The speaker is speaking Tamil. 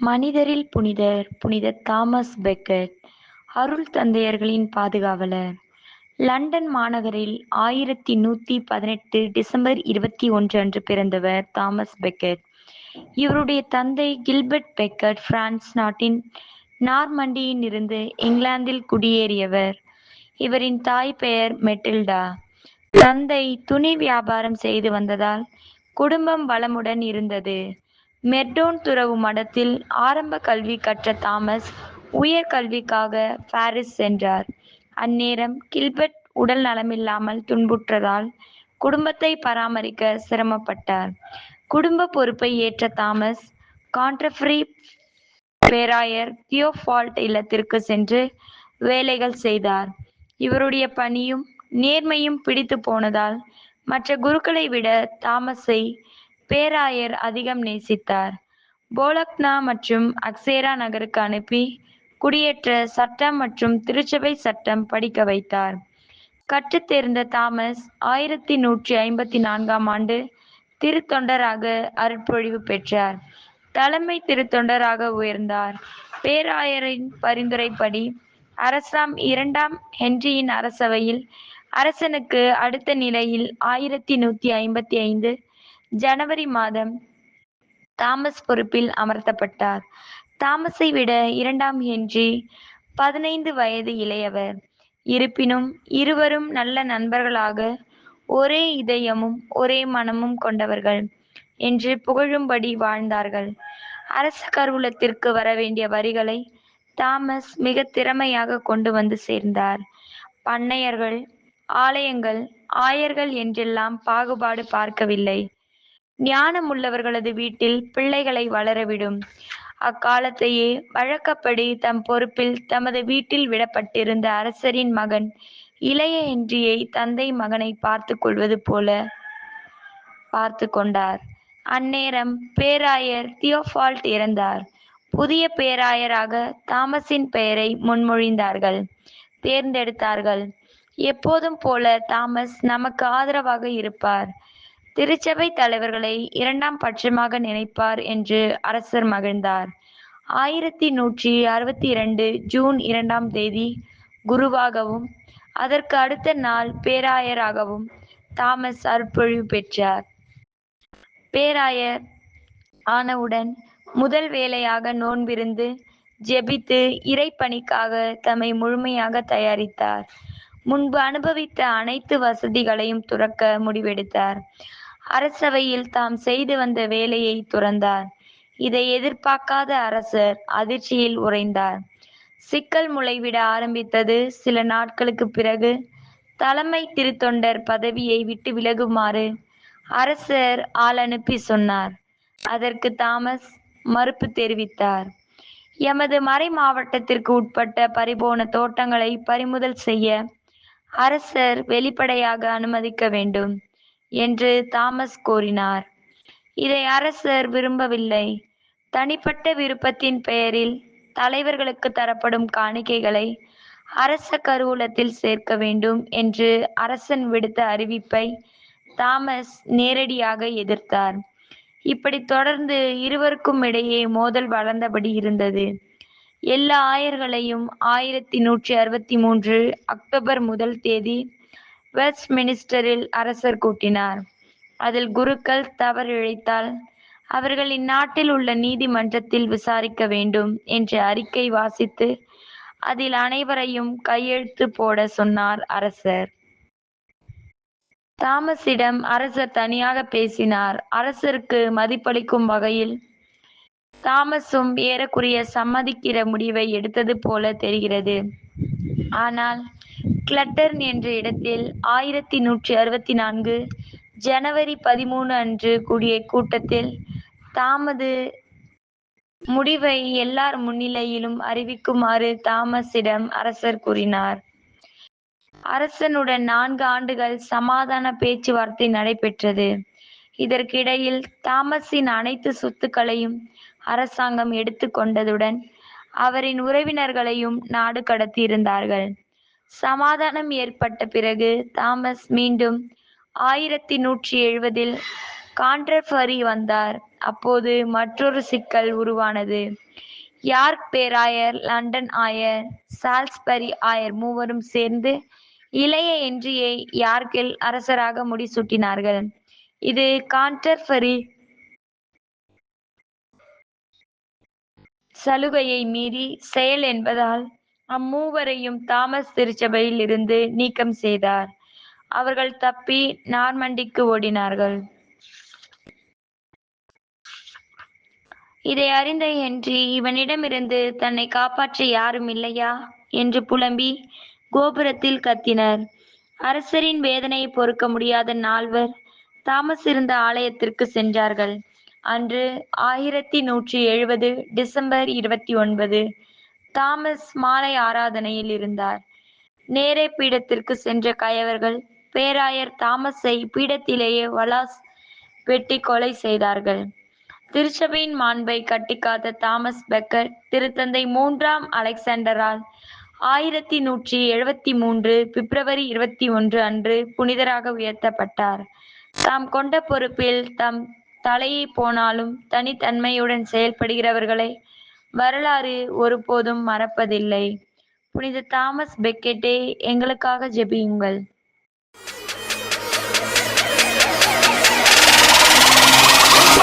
மனிதரில் புனிதர் புனித தாமஸ் பெக்கட் அருள் தந்தையர்களின் பாதுகாவலர். லண்டன் மாநகரில் ஆயிரத்தி நூத்தி பதினெட்டு டிசம்பர் இருபத்தி ஒன்று அன்று பிறந்தவர் தாமஸ் பெக்கட் இவருடைய தந்தை கில்பர்ட் பெக்கட் பிரான்ஸ் நாட்டின் நார்மண்டியில் இருந்து இங்கிலாந்தில் குடியேறியவர். இவரின் தாய் பெயர் மெட்டில்டா. தந்தை துணி வியாபாரம் செய்து வந்ததால் குடும்பம் வளமுடன் இருந்தது. மெர்டோன் துறவு மடத்தில் ஆரம்ப கல்வி கற்ற தாமஸ் உயர் கல்விக்காக பாரிஸ் சென்றார். அந்நேரம் கில்பர்ட் உடல் நலமில்லாமல் துன்புற்றதால் குடும்பத்தை பராமரிக்க சிரமப்பட்டார். குடும்ப பொறுப்பை ஏற்ற தாமஸ் கான்ட்ரஃப்ரி பேராயர் தியோஃபால்ட் இல்லத்திற்கு சென்று வேலைகள் செய்தார். இவருடைய பணியும் நேர்மையும் பிடித்து போனதால் மற்ற குருக்களை விட தாமஸை பேராயர் அதிகம் நேசித்தார். போலக்னா மற்றும் அக்சேரா நகருக்கு அனுப்பி குடியேற்ற சட்டம் மற்றும் திருச்சபை சட்டம் படிக்க வைத்தார். கற்றுத் தேர்ந்த தாமஸ் ஆயிரத்தி நூற்றி ஐம்பத்தி நான்காம் ஆண்டு திருத்தொண்டராக அருட்பொழிவு பெற்றார். தலைமை திருத்தொண்டராக உயர்ந்தார். பேராயரின் பரிந்துரைப்படி அரசாம் இரண்டாம் ஹென்ரியின் அரசவையில் அரசனுக்கு அடுத்த நிலையில் ஆயிரத்தி நூத்தி ஐம்பத்தி ஐந்து ஜனவரி மாதம் தாமஸ் பொறுப்பில் அமர்த்தப்பட்டார். தாமஸை விட இரண்டாம் ஹென்றி பதினைந்து வயது இளையவர். இருப்பினும் இருவரும் நல்ல நண்பர்களாக ஒரே இதயமும் ஒரே மனமும் கொண்டவர்கள் என்று புகழும்படி வாழ்ந்தார்கள். அரச கருவூலத்திற்கு வர வேண்டிய வரிகளை தாமஸ் மிக திறமையாக கொண்டு வந்து சேர்ந்தார். பண்ணையர்கள் ஆலயங்கள் ஆயர்கள் என்றெல்லாம் பாகுபாடு பார்க்கவில்லை. ஞானமுள்ளவர்களது வீட்டில் பிள்ளைகளை வளரவிடும். அக்காலத்தையே வழக்கப்படி தம் பொறுப்பில் தமது வீட்டில் விடப்பட்டிருந்த அரசரின் மகன் இளைய என்றியை தந்தை மகனை பார்த்து கொள்வது போல பார்த்து கொண்டார். அந்நேரம் பேராயர் தியோஃபால்ட் இறந்தார். புதிய பேராயராக தாமஸின் பெயரை முன்மொழிந்தார்கள். தேர்ந்தெடுத்தார்கள். எப்போதும் போல தாமஸ் நமக்கு ஆதரவாக இருப்பார். திருச்சபை தலைவர்களை இரண்டாம் பட்சமாக நினைப்பார் என்று அரசர் மகிழ்ந்தார். ஆயிரத்தி நூற்றி அறுபத்தி இரண்டு ஜூன் இரண்டாம் தேதி குருவாகவும் அதற்கு அடுத்த நாள் பேராயராகவும் தாமஸ் அற்பொழிவு பெற்றார். பேராயர் ஆனவுடன் முதல் வேலையாக நோன்பிருந்து ஜெபித்து இறைப்பணிக்காக தம்மை முழுமையாக தயாரித்தார். முன்பு அனுபவித்த அனைத்து வசதிகளையும் துறக்க முடிவெடுத்தார். அரசவையில் தாம் செய்து வந்த வேலையை துறந்தார். இதை எதிர்பார்க்காத அரசர் அதிர்ச்சியில் உறைந்தார். சிக்கல் முளைவிட ஆரம்பித்தது சில நாட்களுக்கு பிறகு. தலைமை திருத்தொண்டர் பதவியை விட்டு விலகுமாறு அரசர் ஆள் அனுப்பி சொன்னார். அதற்கு தாமஸ் மறுப்பு தெரிவித்தார். எமது மறை மாவட்டத்திற்கு உட்பட்ட பரிபோன தோட்டங்களை பறிமுதல் செய்ய அரசர் வெளிப்படையாக அனுமதிக்க வேண்டும். என்று தாமஸ் கோரினார் இதை அரசர் விரும்பவில்லை. தனிப்பட்ட விருப்பத்தின் பெயரில் தலைவர்களுக்கு தரப்படும் காணிக்கைகளை அரச கருவூலத்தில் சேர்க்க வேண்டும் என்று அரசன் விடுத்த அறிவிப்பை தாமஸ் நேரடியாக எதிர்த்தார். இப்படி தொடர்ந்து இருவருக்கும் இடையே மோதல் வளர்ந்தபடி இருந்தது. எல்லா ஆயர்களையும் ஆயிரத்தி நூற்றி அறுபத்தி மூன்று அக்டோபர் முதல் தேதி வெஸ்ட் மினிஸ்டரில் அரசர் கூட்டினார். அதில் குருக்கள் தவறிழைத்தால் அவர்கள் இந்நாட்டில் உள்ள நீதிமன்றத்தில் விசாரிக்க வேண்டும் என்ற அறிக்கை வாசித்து அதில் அனைவரையும் கையெழுத்து போட சொன்னார் அரசர். தாமஸிடம் அரசர் தனியாக பேசினார். அரசருக்கு மதிப்பளிக்கும் வகையில் தாமஸும் ஏறக்குறைய சம்மதிக்கிற முடிவை எடுத்தது போல தெரிகிறது. ஆனால் கிளட்டர்ன் என்ற இடத்தில் ஆயிரத்தி நூற்றி அறுபத்தி நான்கு ஜனவரி பதிமூணு அன்று கூடிய கூட்டத்தில் தாமது முடிவை எல்லார் முன்னிலையிலும் அறிவிக்குமாறு தாமஸிடம் அரசர் கூறினார். அரசனுடன் நான்கு ஆண்டுகள் சமாதான பேச்சுவார்த்தை நடைபெற்றது. இதற்கிடையில் தாமஸின் அனைத்து சொத்துக்களையும் அரசாங்கம் எடுத்து கொண்டதுடன் அவரின் உறவினர்களையும் நாடு கடத்தியிருந்தார்கள். சமாதானம் ஏற்பட்ட பிறகு தாமஸ் மீண்டும் ஆயிரத்தி நூற்றி எழுபதில் கான்ட்ரஃபரி வந்தார். அப்போது மற்றொரு சிக்கல் உருவானது. யார்க் பேராயர் லண்டன் ஆயர் சால்ஸ்பரி ஆயர் மூவரும் சேர்ந்து இளைய என்றியை யார்க்கில் அரசராக முடிசூட்டினார்கள். இது கான்டர்ஃபரி சலுகையை மீறி செயல் என்பதால் அம்மூவரையும் தாமஸ் திருச்சபையில் இருந்து நீக்கம் செய்தார். அவர்கள் தப்பி நார்மண்டிக்கு ஓடினார்கள். இதை அறிந்த ஹென்றி இவனிடமிருந்து தன்னை காப்பாற்ற யாரும் இல்லையா? என்று புலம்பி கோபுரத்தில் கத்தினர். அரசரின் வேதனையை பொறுக்க முடியாத நால்வர் தாமஸ் இருந்த ஆலயத்திற்கு சென்றார்கள். அன்று ஆயிரத்தி நூற்றி எழுபது டிசம்பர் இருபத்தி ஒன்பது தாமஸ் மாலை ஆராதனையில் இருந்தார். நேரே பீடத்திற்கு சென்ற கயவர்கள் பேராயர் தாமஸை பீடத்திலேயே வலாஸ் வெட்டி கொலை செய்தார்கள். திருச்சபையின் மாண்பை கட்டிக்காத்த தாமஸ் பெக்கர் திருத்தந்தை மூன்றாம் அலெக்சாண்டரால் ஆயிரத்தி நூற்றி எழுபத்தி மூன்று பிப்ரவரி இருபத்தி ஒன்று அன்று புனிதராக உயர்த்தப்பட்டார். தாம் கொண்ட பொறுப்பில் தம் தலையை போனாலும் தனித்தன்மையுடன் செயல்படுகிறவர்களை வரலாறு ஒருபோதும் மறப்பதில்லை. புனித தாமஸ் பெக்கெட்டே எங்களுக்காக ஜெபியுங்கள்.